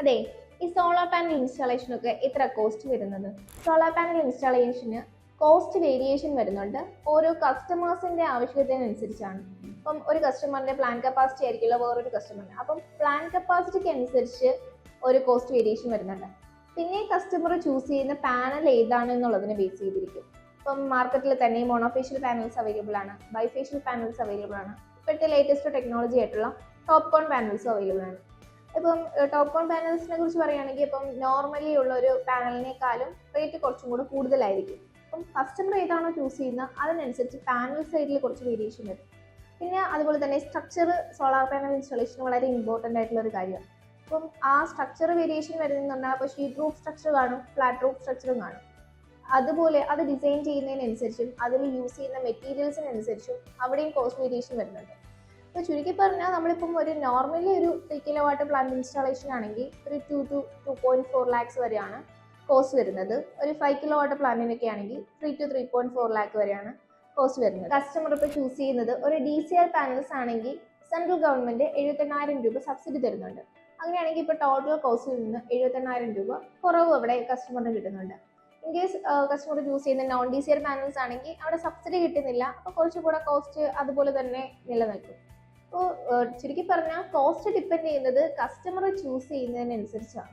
അതെ ഈ solar panel ഇൻസ്റ്റാളേഷനൊക്കെ എത്ര കോസ്റ്റ് വരുന്നത്? സോളാർ പാനൽ ഇൻസ്റ്റാളേഷന് കോസ്റ്റ് വേരിയേഷൻ വരുന്നുണ്ട്. ഓരോ കസ്റ്റമേഴ്സിന്റെ ആവശ്യത്തിനനുസരിച്ചാണ്. അപ്പം ഒരു കസ്റ്റമറിന്റെ പ്ലാൻ കപ്പാസിറ്റി ആയിരിക്കില്ല വേറൊരു കസ്റ്റമറിന് അപ്പം പ്ലാൻ കപ്പാസിറ്റിക്ക് അനുസരിച്ച് ഒരു കോസ്റ്റ് വേരിയേഷൻ വരുന്നുണ്ട്. പിന്നെ കസ്റ്റമർ ചൂസ് ചെയ്യുന്ന പാനൽ ഏതാണ് എന്നുള്ളതിനെ ബേസ് ചെയ്തിരിക്കും. ഇപ്പം മാർക്കറ്റിൽ തന്നെ മോണോഫേഷ്യൽ പാനൽസ് അവൈലബിൾ ആണ് ബൈഫേഷ്യൽ പാനൽസ് അവൈലബിൾ ആണ്. ഇപ്പോഴത്തെ ലേറ്റസ്റ്റ് ടെക്നോളജി ആയിട്ടുള്ള ടോപ്പ് കോൺ പാനൽസും അവൈലബിൾ ആണ്. ഇപ്പം ടോപ്പ് കോൺ പാനൽസിനെ കുറിച്ച് പറയുകയാണെങ്കിൽ ഇപ്പം നോർമലി ഉള്ള ഒരു പാനലിനേക്കാളും റേറ്റ് കുറച്ചും കൂടെ കൂടുതലായിരിക്കും. അപ്പം കസ്റ്റമർ ഏതാണോ ചൂസ് ചെയ്യുന്നത്? അതിനനുസരിച്ച് പാനൽ സൈഡിൽ കുറച്ച് വേരിയേഷൻ വരും. പിന്നെ അതുപോലെ തന്നെ സ്ട്രക്ചർ സോളാർ പാനൽ ഇൻസ്റ്റാളേഷൻ വളരെ ഇമ്പോർട്ടന്റ് ആയിട്ടുള്ള ഒരു കാര്യമാണ് അപ്പം ആ സ്ട്രക്ചർ വേരിയേഷൻ വരുന്നുണ്ടെങ്കിൽ അപ്പോൾ ഷീറ്റ് റൂഫ് സ്ട്രക്ചർ കാണും ഫ്ലാറ്റ് റൂഫ് സ്ട്രക്ചറും കാണും. അതുപോലെ അത് ഡിസൈൻ ചെയ്യുന്നതിനനുസരിച്ചും അതിൽ യൂസ് ചെയ്യുന്ന മെറ്റീരിയൽസിനനുസരിച്ചും അവിടെയും കോസ്റ്റ് വേരിയേഷൻ വരുന്നുണ്ട്. അപ്പോൾ ചുരുക്കി പറഞ്ഞാൽ നമ്മളിപ്പം ഒരു നോർമലി ഒരു three kilo watt plant installation ആണെങ്കിൽ ഒരു two two two four lakhs വരെയാണ് കോസ്റ്റ് വരുന്നത്. ഒരു ഫൈവ് കിലോ വാട്ട് പ്ലാന്റിനൊക്കെ ആണെങ്കിൽ three two three point four lakh വരെയാണ് കോസ്റ്റ് വരുന്നത്. കസ്റ്റമർ ഇപ്പോൾ ചൂസ് ചെയ്യുന്നത് ഒരു ഡി സി ആർ പാനൽസ് ആണെങ്കിൽ സെൻട്രൽ ഗവൺമെന്റ് എഴുപത്തെണ്ണായിരം രൂപ സബ്സിഡി തരുന്നുണ്ട്. അങ്ങനെയാണെങ്കിൽ ഇപ്പോൾ ടോട്ടൽ കോസ്റ്റിൽ നിന്ന് എഴുപത്തെണ്ണായിരം രൂപ കുറവ് അവിടെ കസ്റ്റമറിന് കിട്ടുന്നുണ്ട്. ഇൻ കേസ് കസ്റ്റമർ ചൂസ് ചെയ്യുന്ന non D C R panels ആണെങ്കിൽ അവിടെ സബ്സിഡി കിട്ടുന്നില്ല അപ്പോൾ കുറച്ചുകൂടെ കോസ്റ്റ് അതുപോലെ തന്നെ നിലനിൽക്കും. അപ്പോൾ ചുരുക്കി പറഞ്ഞാൽ കോസ്റ്റ് ഡിപ്പെൻഡ് ചെയ്യുന്നത് കസ്റ്റമർ ചൂസ് ചെയ്യുന്നതിനനുസരിച്ചാണ്.